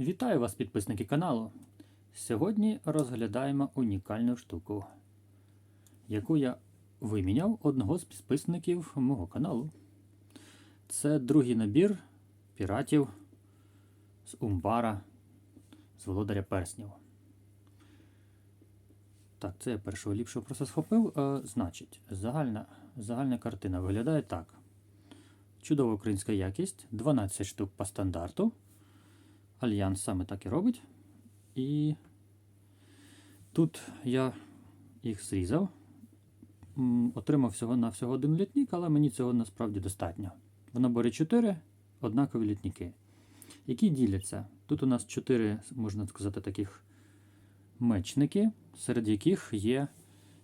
Вітаю вас, підписники каналу. Сьогодні розглядаємо унікальну штуку, яку я виміняв одного з підписників мого каналу. Це другий набір піратів з Умбара, з володаря перснів. Так, це я першого ліпшого просто схопив. Е, значить, загальна, загальна картина виглядає так. Чудова українська якість, 12 штук по стандарту. Альянс саме так і робить. І тут я їх зрізав. Отримав всього на всього один літнік, але мені цього насправді достатньо. В наборі 4 однакові літніки, які діляться. Тут у нас 4, можна сказати, таких мечники, серед яких є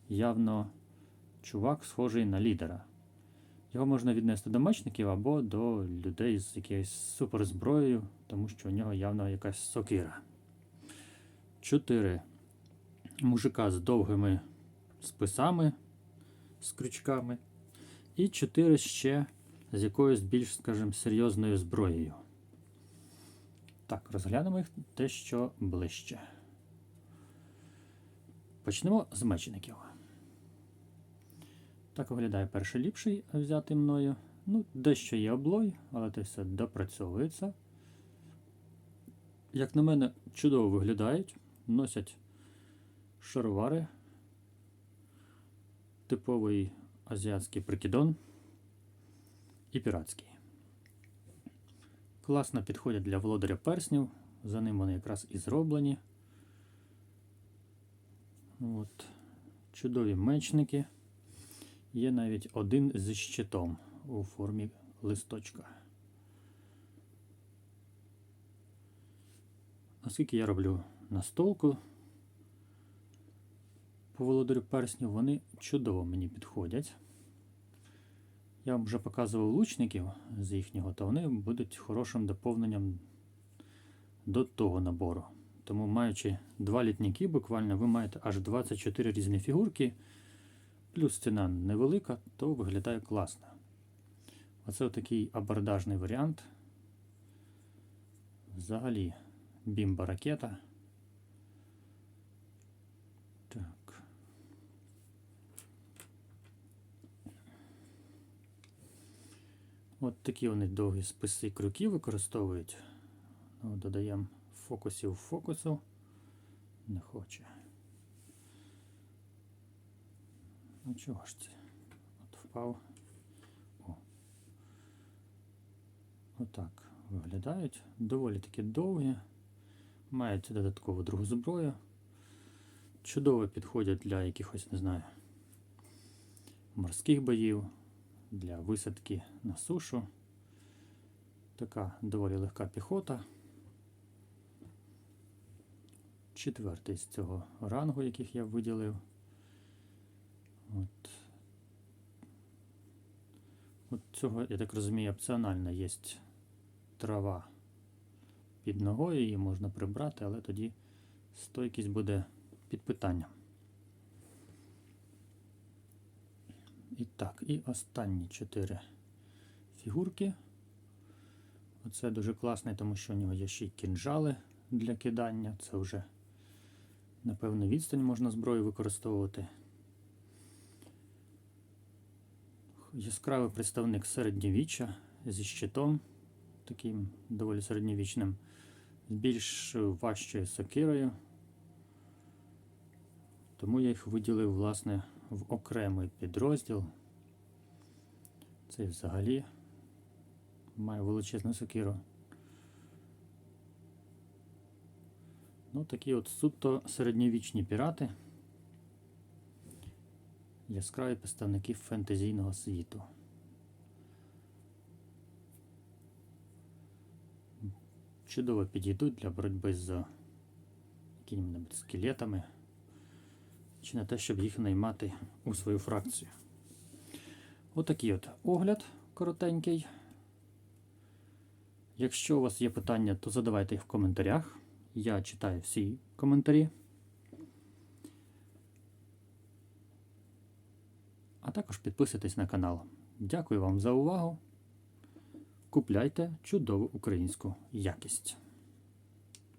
явно чувак, схожий на лідера. Його можна віднести до мечників або до людей з якоюсь суперзброєю, тому що у нього явно якась сокира. Чотири мужика з довгими списами, з крючками. І чотири ще з якоюсь більш, скажімо, серйозною зброєю. Так, розглянемо їх дещо ближче. Почнемо з мечників. Так виглядає перший ліпший взятий мною. Ну, дещо є облой, але це все допрацьовується. Як на мене, чудово виглядають. Носять шаровари, типовий азіатський прикидон і піратський. Класно підходять для володаря перснів, за ним вони якраз і зроблені. От. Чудові мечники. Є навіть один зі щитом у формі листочка. Оскільки я роблю настолку по володарю перснів, вони чудово мені підходять. Я вам вже показував лучників з їхнього, то вони будуть хорошим доповненням до того набору. Тому, маючи два літніки, буквально ви маєте аж 24 різні фігурки. Плюс ціна невелика, то виглядає класно. Оце такий абордажний варіант. Взагалі бімба ракета. Так. От такі вони довгі списи крюків використовують. Ну, додаємо фокусів фокусу. Не хоче. Ну чого ж це? От впав. О. Отак виглядають. Доволі таки довгі. Мають додаткову другу зброю. Чудово підходять для якихось, не знаю, морських боїв, для висадки на сушу. Така доволі легка піхота. Четвертий з цього рангу, яких я виділив. От. От цього, я так розумію, опціонально є трава під ногою, її можна прибрати, але тоді стойкість буде під питанням. І так, і останні чотири фігурки. Оце дуже класний, тому що у нього є ще й кінжали для кидання. Це вже, напевно, відстань можна зброю використовувати. Яскравий представник середньовіччя зі щитом, таким доволі середньовічним, з більш важчою сокирою. Тому я їх виділив, власне, в окремий підрозділ. Цей взагалі має величезну сокиру. Ну, такі от суто середньовічні пірати яскраві представники фентезійного світу. Чудово підійдуть для боротьби з якими-небудь скелетами, чи на те, щоб їх наймати у свою фракцію. Отакий от огляд коротенький. Якщо у вас є питання, то задавайте їх в коментарях. Я читаю всі коментарі. А також підписуйтесь на канал. Дякую вам за увагу. Купляйте чудову українську якість.